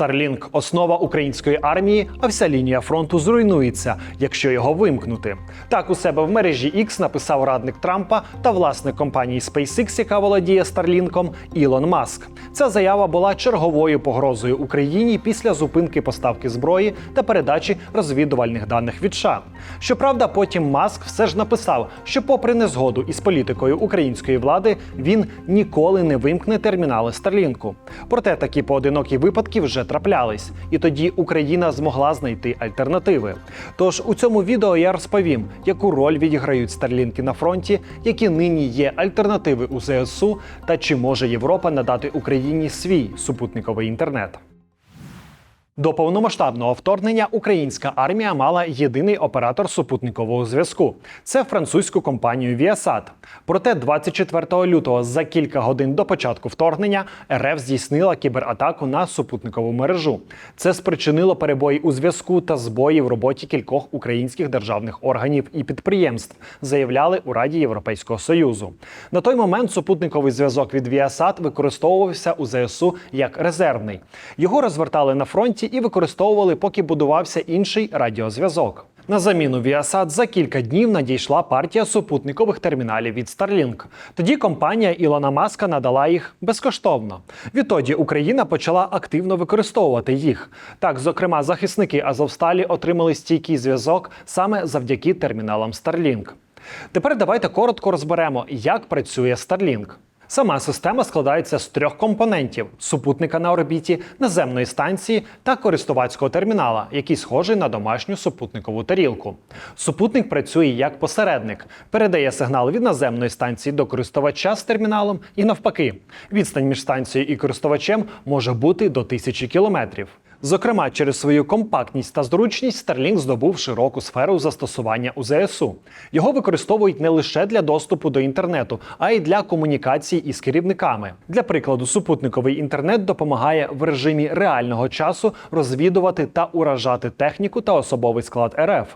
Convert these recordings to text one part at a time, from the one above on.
Starlink – основа української армії, а вся лінія фронту зруйнується, якщо його вимкнути. Так у себе в мережі X написав радник Трампа та власник компанії SpaceX, яка володіє Старлінком, Ілон Маск. Ця заява була черговою погрозою Україні після зупинки поставки зброї та передачі розвідувальних даних від США. Щоправда, потім Маск все ж написав, що, попри незгоду із політикою української влади, він ніколи не вимкне термінали Старлінку. Проте такі поодинокі випадки вже траплялись, і тоді Україна змогла знайти альтернативи. Тож у цьому відео я розповім, яку роль відіграють Старлінки на фронті, які нині є альтернативи у ЗСУ, та чи може Європа надати Україні свій супутниковий інтернет. До повномасштабного вторгнення українська армія мала єдиний оператор супутникового зв'язку це французьку компанію Viasat. Проте 24 лютого, за кілька годин до початку вторгнення, РФ здійснила кібератаку на супутникову мережу. Це спричинило перебої у зв'язку та збої в роботі кількох українських державних органів і підприємств, заявляли у Раді Європейського Союзу. На той момент супутниковий зв'язок від Viasat використовувався у ЗСУ як резервний. Його розвертали на фронті і використовували, поки будувався інший радіозв'язок. На заміну Viasat за кілька днів надійшла партія супутникових терміналів від Starlink. Тоді компанія Ілона Маска надала їх безкоштовно. Відтоді Україна почала активно використовувати їх. Так, зокрема, захисники Азовсталі отримали стійкий зв'язок саме завдяки терміналам Starlink. Тепер давайте коротко розберемо, як працює Starlink. Сама система складається з трьох компонентів: супутника на орбіті, наземної станції та користувацького термінала, який схожий на домашню супутникову тарілку. Супутник працює як посередник, передає сигнал від наземної станції до користувача з терміналом і навпаки. Відстань між станцією і користувачем може бути до тисячі кілометрів. Зокрема, через свою компактність та зручність Starlink здобув широку сферу застосування у ЗСУ. Його використовують не лише для доступу до інтернету, а й для комунікації із керівниками. Для прикладу, супутниковий інтернет допомагає в режимі реального часу розвідувати та уражати техніку та особовий склад РФ.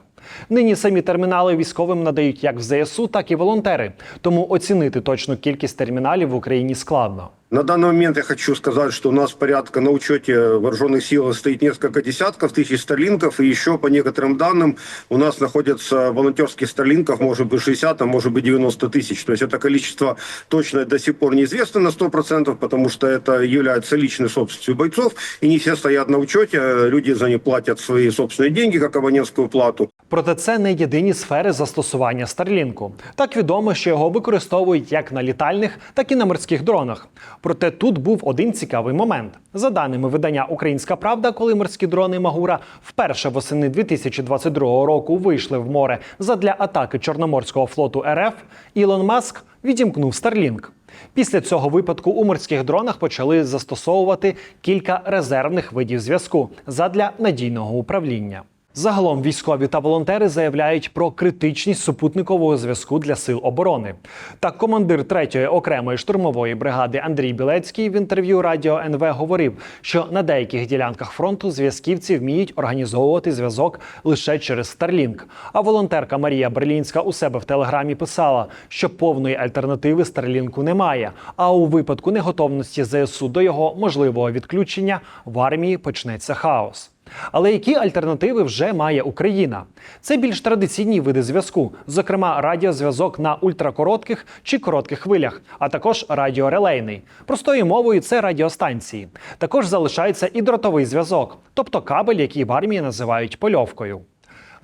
Нині самі термінали військовим надають як в ЗСУ, так і волонтери. Тому оцінити точну кількість терміналів в Україні складно. На данный момент я хочу сказать, что у нас порядка на учете вооруженных сил стоит несколько десятков тысяч старлинков, и еще по некоторым данным у нас находятся волонтерских старлинков, может быть 60, а может быть 90 тысяч. То есть это количество точно до сих пор неизвестно на 100%, потому что это является личной собственностью бойцов, и не все стоят на учете, люди за них платят свои собственные деньги, как абонентскую плату. Проте це не єдині сфери застосування Старлінку. Так відомо, що його використовують як на літальних, так і на морських дронах. Проте тут був один цікавий момент. За даними видання Українська Правда, коли морські дрони Магура вперше восени 2022 року вийшли в море задля атаки Чорноморського флоту РФ, Ілон Маск відімкнув Старлінк. Після цього випадку у морських дронах почали застосовувати кілька резервних видів зв'язку задля надійного управління. Загалом військові та волонтери заявляють про критичність супутникового зв'язку для сил оборони. Так, командир 3-ї окремої штурмової бригади Андрій Білецький в інтерв'ю Радіо НВ говорив, що на деяких ділянках фронту зв'язківці вміють організовувати зв'язок лише через Starlink. А волонтерка Марія Берлінська у себе в телеграмі писала, що повної альтернативи Starlink немає. А у випадку неготовності ЗСУ до його можливого відключення в армії почнеться хаос. Але які альтернативи вже має Україна? Це більш традиційні види зв'язку, зокрема радіозв'язок на ультракоротких чи коротких хвилях, а також радіорелейний. Простою мовою це радіостанції. Також залишається і дротовий зв'язок, тобто кабель, який в армії називають польовкою.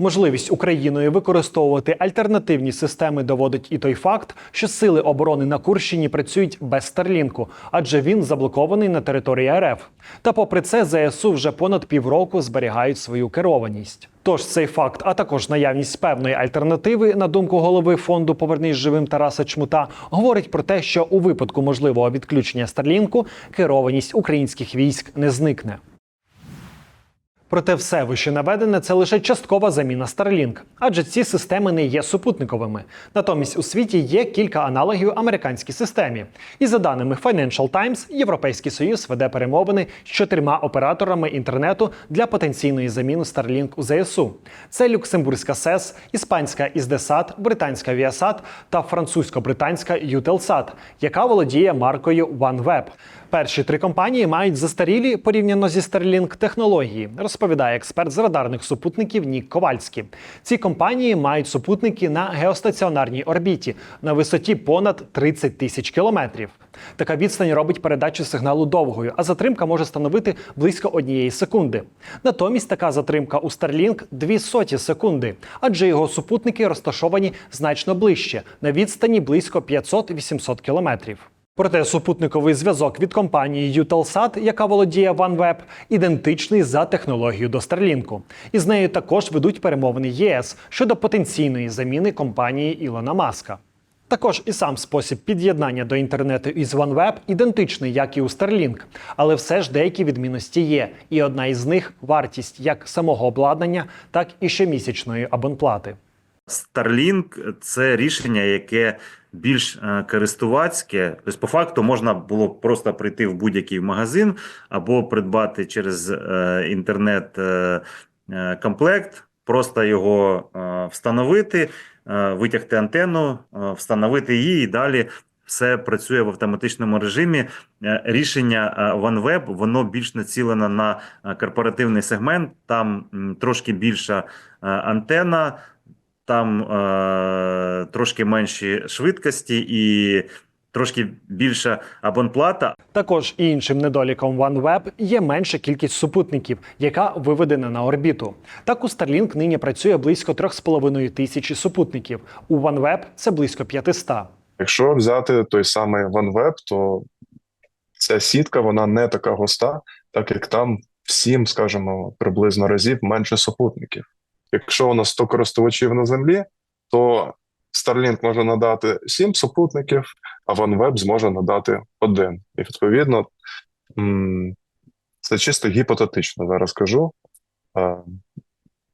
Можливість Україною використовувати альтернативні системи доводить і той факт, що сили оборони на Курщині працюють без Старлінку, адже він заблокований на території РФ. Та попри це, ЗСУ вже понад півроку зберігають свою керованість. Тож цей факт, а також наявність певної альтернативи, на думку голови фонду Повернись живим Тараса Чмута, говорить про те, що у випадку можливого відключення Старлінку керованість українських військ не зникне. Проте все вище наведене це лише часткова заміна Starlink, адже ці системи не є супутниковими. Натомість у світі є кілька аналогів американській системі. І за даними Financial Times, Європейський Союз веде перемовини з чотирма операторами інтернету для потенційної заміни Starlink у ЗСУ. Це Люксембурзька СЕС, іспанська Іздесат, британська Viasat та французько-британська Eutelsat, яка володіє маркою OneWeb. Перші три компанії мають застарілі порівняно зі Starlink технології, розповідає експерт з радарних супутників Нік Ковальський. Ці компанії мають супутники на геостаціонарній орбіті на висоті понад 30 тисяч кілометрів. Така відстань робить передачу сигналу довгою, а затримка може становити близько однієї секунди. Натомість така затримка у Starlink – дві соті секунди, адже його супутники розташовані значно ближче на відстані близько 500-800 кілометрів. Проте супутниковий зв'язок від компанії Eutelsat, яка володіє OneWeb, ідентичний за технологією до Starlink. І з нею також ведуть перемовини ЄС щодо потенційної заміни компанії Ілона Маска. Також і сам спосіб під'єднання до інтернету із OneWeb ідентичний, як і у Starlink, але все ж деякі відмінності є. І одна із них вартість як самого обладнання, так і щомісячної абонплати. Starlink – це рішення, яке більш е, користувацьке. Тобто, по факту, можна було просто прийти в будь-який магазин або придбати через е, інтернет е, комплект, просто його встановити, витягти антенну, встановити її і далі. Все працює в автоматичному режимі. Рішення OneWeb воно більш націлено на корпоративний сегмент. Там трошки більша антенна, там е, трошки менші швидкості і трошки більша абонплата. Також іншим недоліком OneWeb є менша кількість супутників, яка виведена на орбіту. Так у Starlink нині працює близько 3,5 тисячі супутників. У OneWeb це близько 500. Якщо взяти той самий OneWeb, то ця сітка вона не така густа, так як там в 7, скажімо, приблизно разів менше супутників. Якщо у нас 100 користувачів на землі, то Starlink може надати 7 супутників, а OneWeb зможе надати один. І відповідно, це чисто гіпотетично зараз кажу.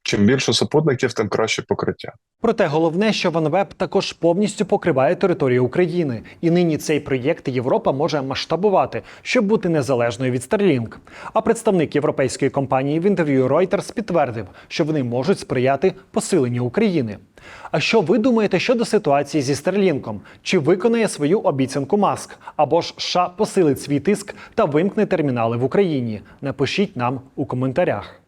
Чим більше супутників, тим краще покриття. Проте головне, що OneWeb також повністю покриває територію України, і нині цей проєкт Європа може масштабувати, щоб бути незалежною від Starlink. А представник європейської компанії в інтерв'ю Reuters підтвердив, що вони можуть сприяти посиленню України. А що ви думаєте щодо ситуації зі Старлінком? Чи виконає свою обіцянку Маск? Або ж США посилить свій тиск та вимкне термінали в Україні? Напишіть нам у коментарях.